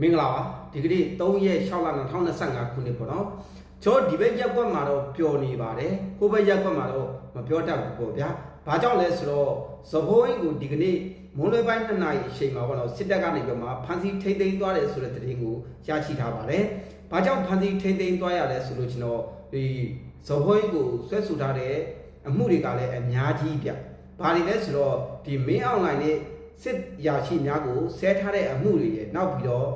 မင်္ဂလာပါဒီကနေ့3ရက်6လ2025ခုနှစ်ပေါ့နော်ကျွန်တော်ဒီဘက်ရက်ကွက်မှာတော့ပျော်နေပါတယ်ဟိုဘက်ရက်ကွက်မှာတော့မပြောတတ်ဘူးပေါ့ဗျာဘာကြောင့်လဲဆိုတော့ဇဘိုးရင်ကိုဒီကနေ့မွန်းလွဲပိုင်း2နာရီအချိန်မှာပေါ့နော်စစ်တပ်ကနေပြမှာဖမ်းဆီးထိမ့်သိမ်းသွားတယ်ဆိုတဲ့သတင်းကိုရရှိထားပါတယ်ဘာကြောင့်ဖမ်းဆီးထိမ့်သိမ်းသွားရလဲဆိုလို့ကျွန်တော်ဒီဇဘိုးရင်ကိုဆွဲဆိုထားတဲ့အမှုတွေကလည်းအများကြီးဗျဘာတွေလဲဆိုတော့ဒီမင်းအွန်လိုင်းနဲ့ စစ်ရာရှိများကိုဆဲထားတဲ့အမှုတွေရဲ့နောက်ပြီးတော့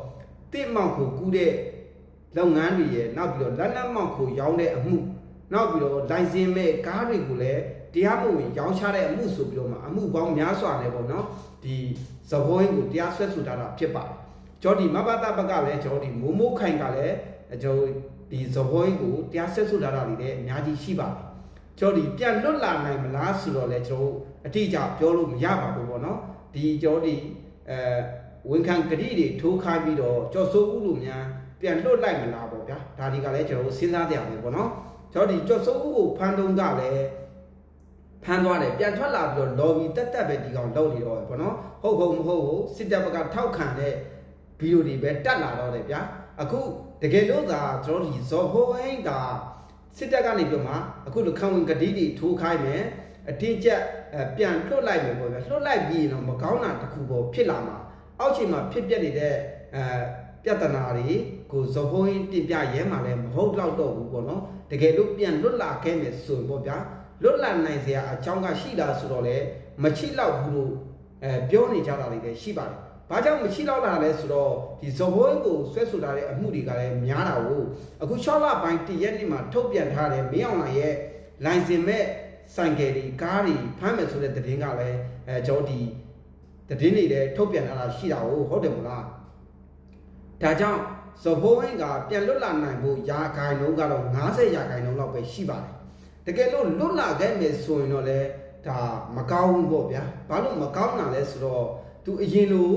တစ်မောက်ကိုကူးတဲ့လုပ်ငန်းတွေရဲ့နောက်ပြီးတော့လက်လက်မောက်ကိုရောင်းတဲ့အမှုနောက်ပြီးတော့လိုင်စင်မဲ့ကားတွေကိုလည်းတရားမဝင်ရောင်းချတဲ့အမှုဆိုပြီးတော့မှအမှုပေါင်းများစွာနဲ့ပေါ့နော်ဒီဇဘိုးကိုတရားစွဲဆိုထားတာဖြစ်ပါတယ်ကျော်ဒီမဘတာဘကလည်းကျော်ဒီမိုးမိုးခိုင်ကလည်းကျော်ဒီဇဘိုးကိုတရားစွဲဆိုထားတာတွေလည်းအများကြီးရှိပါတယ်ကျော်ဒီပြန်လွတ်လာနိုင်မလားဆိုတော့လည်းကျွန်တော်အတိအကျပြောလို့မရပါဘူးပေါ့နော် ဒီကျော်ဒီအဲဝန်ခံကတိတွေထိုးခိုင်းပြီးတော့ကျော်စိုးဦးလိုများပြန်လွတ်လိုက်မလားပေါ့ဗျာဒါဒီကလည်းကျွန်တော်စဉ်းစားကြရမယ်ပေါ့နော်ကျော်ဒီကျော်စိုးဦးကိုဖမ်းတုံးကလည်းဖမ်းသွားတယ်ပြန်ထွက်လာပြီးတော့ lobby တက်တက်ပဲဒီကောင်လုပ်နေတော့ပဲပေါ့နော်ဟုတ်ဟုတ်မဟုတ်ဟုတ်စစ်တပ်ဘက်ကထောက်ခံတဲ့ဗီဒီယိုတွေပဲတက်လာတော့တယ်ဗျာအခုတကယ်လို့သာကျွန်တော်ဒီဇော်ဖိုးဟိန်းကစစ်တပ်ကနေပြီးမှအခုလိုခံဝင်ကတိတွေထိုးခိုင်းမယ် အတင်းကျပ်ပြန်လွတ်လိုက်မယ်ပေါ့ဗျာလွတ်လိုက်ပြီးရင်တော့မကောင်းတာတစ်ခုပေါ်ဖြစ်လာမှာအောက်ချိန်မှာဖြစ်ပျက်နေတဲ့အဲပြဿနာတွေကိုဇော်ဖိုးဟိန်းတင်ပြရဲမှာလည်းမဟုတ်တော့တော့ဘူးပေါ့နော်တကယ်လို့ပြန်လွတ်လာခဲ့မယ်ဆိုရင်ပေါ့ဗျာလွတ်လပ်နိုင်စရာအကြောင်းကရှိတာဆိုတော့လေမချိလောက်ဘူးလို့အဲပြောနေကြတာတွေလည်းရှိပါတယ်။ဘာကြောင့်မချိလောက်လာလဲဆိုတော့ဒီဇဘိုးကိုဆွဲဆိုထားတဲ့အမှုတွေကလည်းများတာကိုအခု6လပိုင်းတရက်နေ့မှာထုတ်ပြန်ထားတဲ့မင်းအောင်လှိုင်ရဲ့လိုင်စင်မဲ့ ဆိုင်ကယ်တွေကားတွေဖမ်းမယ်ဆိုတဲ့သတင်းကလည်းအဲကျွန်တော်ဒီသတင်းတွေလည်းထုတ်ပြန်ထားတာရှိတာကိုဟုတ်တယ်မလား။ဒါကြောင့်ဇဘိုးဝင်းကပြန်လွတ်လာနိုင်ဖို့ရာခိုင်နှုန်းကတော့90ရာခိုင်နှုန်းလောက်ပဲရှိပါတယ်။တကယ်လို့လွတ်လာခဲ့မယ်ဆိုရင်တော့လေဒါမကောင်းဘူးပေါ့ဗျာဘာလို့မကောင်းတာလဲဆိုတော့ तू အရင်လို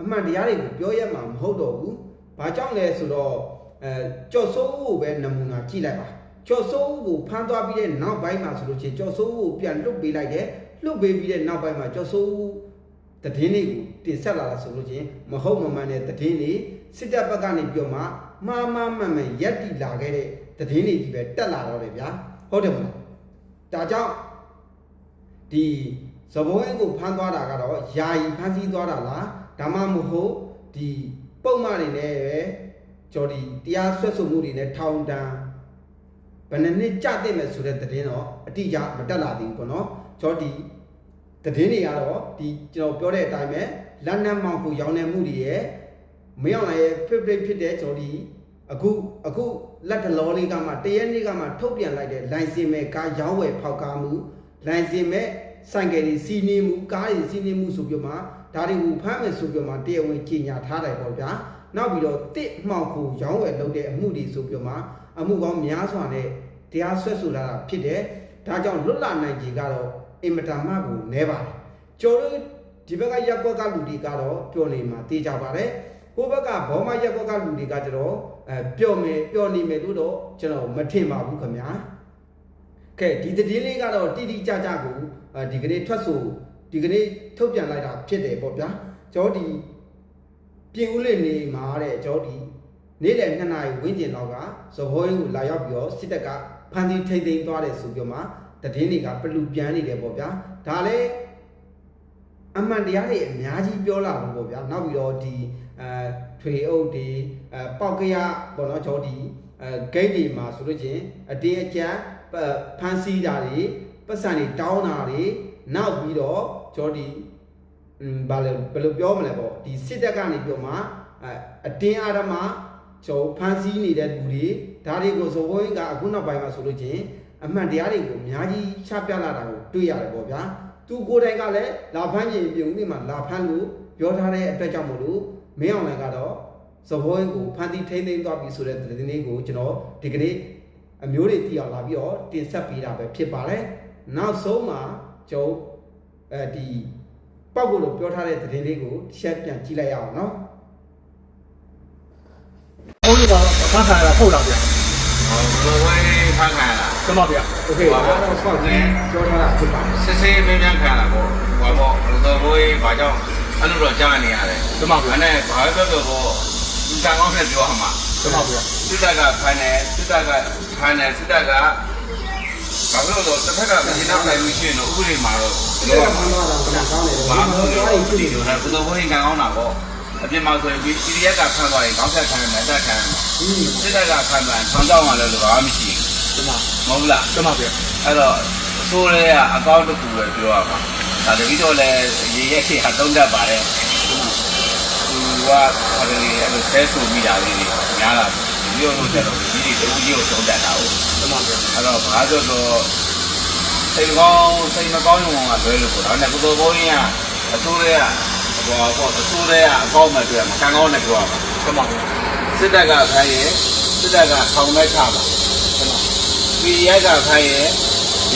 အမှန်တရားတွေကိုပြောရမှာမဟုတ်တော့ဘူးဘာကြောင့်လဲဆိုတော့အဲကြော်စိုးကိုပဲနမူနာကြည့်လိုက်ပါ ကြော်စိုးကိုဖမ်းသွားပြီးတဲ့နောက်ပိုင်းမှာဆိုလို့ချင်းကြော်စိုးကိုပြန်လွတ်ပေးလိုက်တယ်လွတ်ပေးပြီးတဲ့နောက်ပိုင်းမှာကြော်စိုးတည်င်းတွေကိုတင်ဆက်လာတာဆိုလို့ချင်းမဟုတ်မမှန်တဲ့တည်င်းတွေစစ်တပ်ဘက်ကနေပြောမှမှားမှားမှန်မှန်ရက်တီလာခဲ့တဲ့တည်င်းတွေကြီးပဲတက်လာတော့တယ်ဗျာဟုတ်တယ်မလားဒါကြောင့်ဒီဇဘုံကိုဖမ်းသွားတာကတော့ယာယီဖမ်းဆီးသွားတာလားဒါမှမဟုတ်ဒီပုံမှန်တွေနဲ့ပဲကျော်ဒီတရားဆွဲဆိုမှုတွေနဲ့ထောင်တန်း ဘယ်နှစ်နှစ်ကြာတဲ့မယ်ဆိုတဲ့သတင်းတော့အတိအကျမတက်လာသေးဘူးပေါ့နော်ကျော်ဒီသတင်းတွေကတော့ဒီကျွန်တော်ပြောတဲ့အတိုင်းပဲလက်နက်မောင်ကိုရောင်းနေမှုတွေရဲ့မင်းအောင်ရဲ့ favorite ဖြစ်တဲ့ကျော်ဒီအခုအခုလက်တလောလေးကမှတရက်နေ့ကမှထုတ်ပြန်လိုက်တဲ့လိုင်စင်မဲ့ကားရောင်းဝယ်ဖောက်ကားမှုလိုင်စင်မဲ့ဆိုင်ကယ်တွေစီးနေမှုကားတွေစီးနေမှုဆိုပြီးမှဒါတွေကိုဖမ်းမယ်ဆိုပြီးမှတရားဝင်ကြေညာထားတယ်ပေါ့ဗျာနောက်ပြီးတော့တစ်မှောက်ကိုရောင်းဝယ်လုပ်တဲ့အမှုတွေဆိုပြီးမှ အမှုကောင်းများစွာနဲ့တရားစွဲဆိုလာတာဖြစ်တယ်ဒါကြောင့်လွတ်လာနိုင်ကြီးကတော့အင်မတန်မှကိုနဲပါတယ်ကျော်တို့ဒီဘက်ကရက်ကွက်ကလူတွေကတော့ပြောနေမှာတေးကြပါတယ်ကိုဘက်ကဘောမရက်ကွက်ကလူတွေကကျတော့အဲပျော်မယ်ပျော်နေမယ်လို့တော့ကျွန်တော်မထင်ပါဘူးခင်ဗျာကဲဒီသတင်းလေးကတော့တိတိကျကျကိုအဲဒီကနေ့ထွက်ဆိုဒီကနေ့ထုတ်ပြန်လိုက်တာဖြစ်တယ်ပေါ့ဗျာကျွန်တော်ဒီပြင်ဦးလေးနေမှာတဲ့ကျွန်တော်ဒီ နေ့လယ်2နာရီဝန်းကျင်တော့ကဇဘောရင်းကိုလာရောက်ပြီးတော့စစ်တပ်ကဖမ်းဆီးထိန်သိမ်းသွားတယ်ဆိုပြီးမှသတင်းတွေကပလူပြန်နေတယ်ပေါ့ဗျာဒါလည်းအမှန်တရားတွေအများကြီးပြောလာလို့ပေါ့ဗျာနောက်ပြီးတော့ဒီအဲထွေအုပ်တွေအဲပေါက်ကရပေါ့နော်ကျွန်တော်ဒီအဲဂိတ်တွေမှာဆိုလို့ချင်းအတင်းအကျပ်ဖမ်းဆီးတာတွေပတ်စံတွေတောင်းတာတွေနောက်ပြီးတော့ကျွန်တော်ဒီอืมဘာလဲဘယ်လိုပြောမလဲပေါ့ဒီစစ်တပ်ကနေပြောမှအဲအတင်းအာရမ ကျွန်တော်ဖမ်းဆီးနေတဲ့လူတွေဒါတွေကိုဇဝင်းကအခုနောက်ပိုင်းမှာဆိုလို့ချင်းအမှန်တရားတွေကိုအများကြီးချပြလာတာကိုတွေ့ရတယ်ပေါ့ဗျာသူကိုယ်တိုင်ကလည်းလာဖမ်းရင်ပြုံးနေမှာလာဖမ်းလို့ပြောထားတဲ့အတွက်ကြောင့်မလို့မင်းအောင်လည်းကတော့ဇဘိုးကိုဖန်တီးထိမ့်သိမ်းသွားပြီဆိုတဲ့သတင်းလေးကိုကျွန်တော်ဒီကနေ့အမျိုးတွေတည်အောင်လာပြီးတော့တင်ဆက်ပေးတာပဲဖြစ်ပါတယ်။နောက်ဆုံးမှာကျွန်တော်အဲဒီပောက်ကိုလို့ပြောထားတဲ့သတင်းလေးကိုတစ်ချက်ပြန်ကြည့်လိုက်ရအောင်နော်။ဘုန်း ကြီးကဖမ်းခံရတာဟုတ်လားဗျာဟောဘယ်ဝဲဖမ်းခံရတာ။ကျွန်မဗျာ။ Okay ဒါတော့ပောက်ကြီးပြောထားတာဖြစ်ပါတယ်စစ်စစ်မင်းများခံရတာပေါ့ဟောပေါ့ဘယ်လိုဘိုးဘာကြောင့်အဲ့လိုတော့ကြားနေရတယ်။ကျွန်မဗျာအဲ့နဲ့ဘာပဲပြောပြောပေါ့လူကံကောင်းနဲ့ပြောမှာတမဗျာစစ်တပ်ကဖမ်းတယ်စစ်တပ်ကဖမ်းတယ်စစ်တပ်ကဘာလို့လဲတစ်ဖက်ကမင်းနောက်လိုက်လို့ရှိရင်တော့ဥပဒေမှာတော့ဒီကမှန်တော့တော့ကောင်းတယ်ဘာဘာမှမှမမပြောပြောဘူးဘူးဒီလိုနဲ့ဘယ်လိုဘင်းကံကောင်းတာပေါ့ အပြင်မှာဆိုရင်ဒီ PDF ကဖမ်းသွားရင်ကောင်းဆက်ခံရမယ်တက်ခံရမယ်ဟင်းစစ်တပ်ကဖမ်းသွားရင်ထောင်ချောင်းမှလည်းဘာမှမရှိတမဘူးမဟုတ်လားတမဗျာအဲ့တော့အစိုးရကအကောင့်တစ်ခုပဲပြောရမှာဒါတပည့်တော့လည်းရေရက်ခေဟာတုံးတတ်ပါတယ်သူကဟိုလေအဲ့လိုဆဲဆူမိတာလေးတွေများလာတယ်ဒီလိုလို့ကျတော့ဒီဒီတူကြီးကိုတုံးတတ်တာဟုတ်တမဗျာအဲ့တော့ဘာလို့တော့စိတ်ကောင်းစိတ်မကောင်းရုံကလွဲလို့ပေါ့ဒါနဲ့ကိုတော်ဘုန်းကြီးကအစိုးရက ဟိုပေါ့အစိုးရကအကောင့်မဲ့တွေ့မှာကံကောင်းနဲ့ပြောရမှာတမဗျာစစ်တပ်ကခိုင်းရင်စစ်တပ်ကထောင်မဲ့ချမှာတမ PDF ကခိုင်းရင်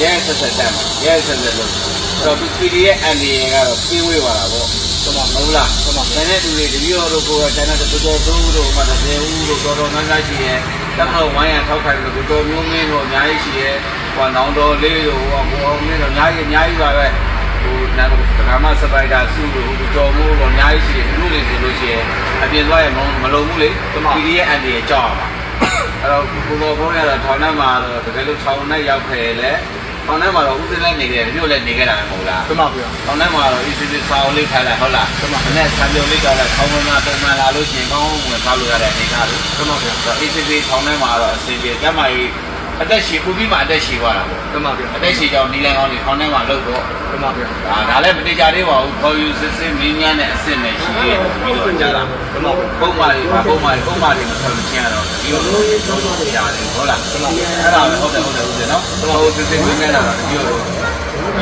ရဲဆက်ဆက်တက်မှာရဲဆက်ဆက်လို့အဲ့တော့ PDF အန်ဒီကတော့ပြေးဝေးသွားတာပေါ့တမမဟုတ်လားတမကျန်တဲ့သူတွေတပည့်တော်တို့ကကျန်တဲ့တော်တော်သုံးတို့မှတစ်ဆယ်ဦးတို့တော်တော်များများရှိရဲ့တမန်ဝိုင်းရထောက်ခိုင်းလို့တော်တော်မျိုးမင်းတို့အများကြီးရှိရဲ့ဟိုနောင်တော်လေးတို့ဟိုဟိုအောင်မင်းတို့အများကြီးအများကြီးပါပဲ ဟိုနာတော့ဒကာမစပိုက်တာစုတို့ဟိုတော်မိုးတို့အများကြီးရှိတယ်သူတို့တွေဆိုလို့ရှိရင်အပြင်သွားရင်မလုံးဘူးလေ PDF အန်ဒီရဲ့ကြောက်ပါအဲ့တော့ကိုတော်ဘုန်းရတော့ထောင်ထဲမှာတော့တကယ်လို့ဆောင်းနဲ့ရောက်ခဲ့လေထောင်ထဲမှာတော့ဦးစင်းလည်းနေခဲ့တယ်မြို့လည်းနေခဲ့တာမဟုတ်လားတမဗျာ။ကောင်းတဲ့မှာတော့ ECC စာအုပ်လေးထားလိုက်ဟုတ်လား။ဒီမှာနဲ့ဆံပြုံလေးထားလိုက်ခေါင်းဝင်မှာပုံမှန်လာလို့ရှိရင်ကောင်းဝင်ထားလို့ရတဲ့အနေထားလို့တမဗျာ။ ECC ခေါင်းထဲမှာတော့အစီအပြေတက်မှကြီး အသက်ရှည်ပူပြီးမှအသက်ရှည်သွားတာပေါ့တမဗျာ။အသက်ရှည်ကြောင့်နီလန်ကောင်းတွေခေါင်းထဲမှာလုတ်တော့တမဗျာဒါဒါလည်းမတိကြသေးပါဘူး။ခေါ်ယူစစ်စစ်မင်းများနဲ့အစ်စ်နဲ့ရှိရဲပြီးတော့ကြားလာတမဗျာပုံမှန်တွေပါပုံမှန်ပုံမှန်တွေမထွက်ချင်းရတော့ဒီလိုလိုလုံးလုံးရတယ်ဟုတ်လား။အဲ့ဒါပဲဟုတ်တယ်ဟုတ်တယ်ဟုတ်တယ်နော်။ဟိုစစ်စစ်မင်းများလာတော့ဒီလို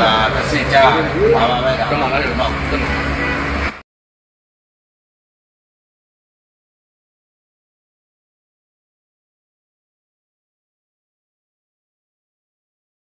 ဒါတစ်စင်ကြားပါပါပဲတမလားတမတမ